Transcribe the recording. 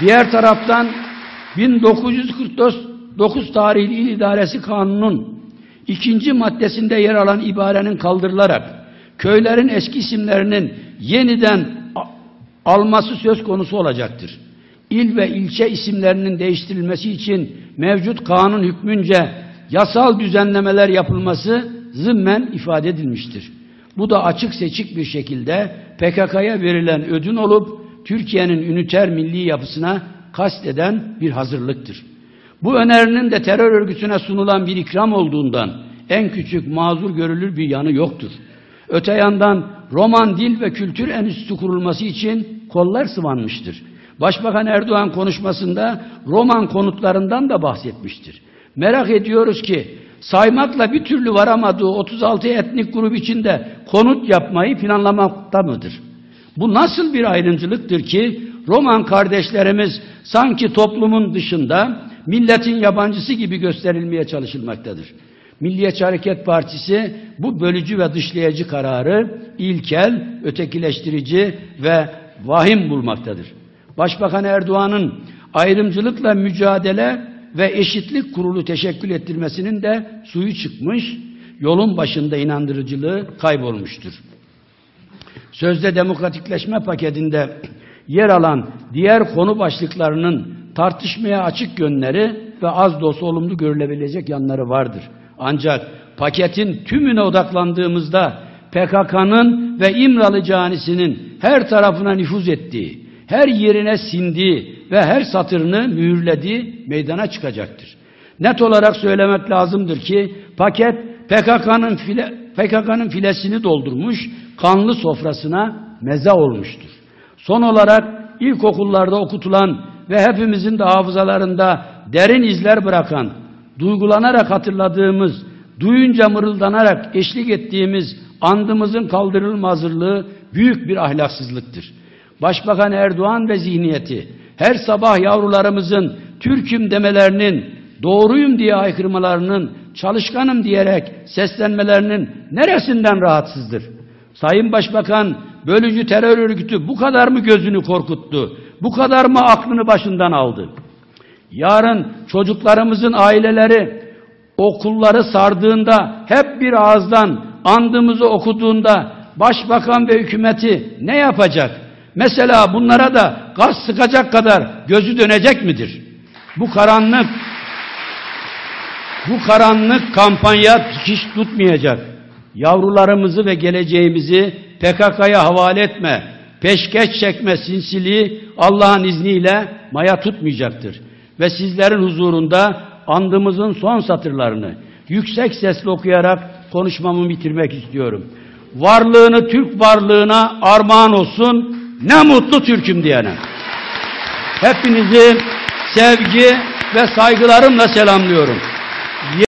Diğer taraftan 1949 tarihli İl İdaresi Kanunu'nun ikinci maddesinde yer alan ibarenin kaldırılarak köylerin eski isimlerinin yeniden alması söz konusu olacaktır. İl ve ilçe isimlerinin değiştirilmesi için mevcut kanun hükmünce yasal düzenlemeler yapılması zımmen ifade edilmiştir. Bu da açık seçik bir şekilde PKK'ya verilen ödün olup Türkiye'nin üniter milli yapısına kasteden bir hazırlıktır. Bu önerinin de terör örgütüne sunulan bir ikram olduğundan en küçük mazur görülür bir yanı yoktur. Öte yandan Roman Dil ve Kültür Enstitüsü kurulması için kollar sıvanmıştır. Başbakan Erdoğan konuşmasında Roman konutlarından da bahsetmiştir. Merak ediyoruz ki saymakla bir türlü varamadığı 36 etnik grup içinde konut yapmayı planlamakta mıdır? Bu nasıl bir ayrımcılıktır ki Roman kardeşlerimiz sanki toplumun dışında milletin yabancısı gibi gösterilmeye çalışılmaktadır. Milliyetçi Hareket Partisi bu bölücü ve dışlayıcı kararı ilkel, ötekileştirici ve vahim bulmaktadır. Başbakan Erdoğan'ın ayrımcılıkla mücadele ve eşitlik kurulu teşekkül ettirmesinin de suyu çıkmış, yolun başında inandırıcılığı kaybolmuştur. Sözde demokratikleşme paketinde yer alan diğer konu başlıklarının tartışmaya açık yönleri ve az da olsa olumlu görülebilecek yanları vardır. Ancak paketin tümüne odaklandığımızda PKK'nın ve İmralı canisinin her tarafına nüfuz ettiği, her yerine sindiği ve her satırını mühürlediği meydana çıkacaktır. Net olarak söylemek lazımdır ki paket PKK'nın PKK'nın filesini doldurmuş, kanlı sofrasına meze olmuştur. Son olarak ilkokullarda okutulan ve hepimizin de hafızalarında derin izler bırakan, duygulanarak hatırladığımız, duyunca mırıldanarak eşlik ettiğimiz andımızın kaldırılmazlığı büyük bir ahlaksızlıktır. Başbakan Erdoğan ve zihniyeti her sabah yavrularımızın Türk'üm demelerinin, doğruyum diye aykırmalarının, çalışkanım diyerek seslenmelerinin neresinden rahatsızdır? Sayın Başbakan, bölücü terör örgütü bu kadar mı gözünü korkuttu? Bu kadar mı aklını başından aldı? Yarın çocuklarımızın aileleri okulları sardığında hep bir ağızdan andımızı okuduğunda başbakan ve hükümeti ne yapacak? Mesela bunlara da gaz sıkacak kadar gözü dönecek midir? Bu karanlık bu karanlık kampanya dikiş tutmayacak. Yavrularımızı ve geleceğimizi PKK'ya havale etme, peşkeş çekme sinsiliği Allah'ın izniyle maya tutmayacaktır. Ve sizlerin huzurunda andımızın son satırlarını yüksek sesle okuyarak konuşmamı bitirmek istiyorum. Varlığını Türk varlığına armağan olsun, ne mutlu Türk'üm diyene. Hepinizi sevgi ve saygılarımla selamlıyorum.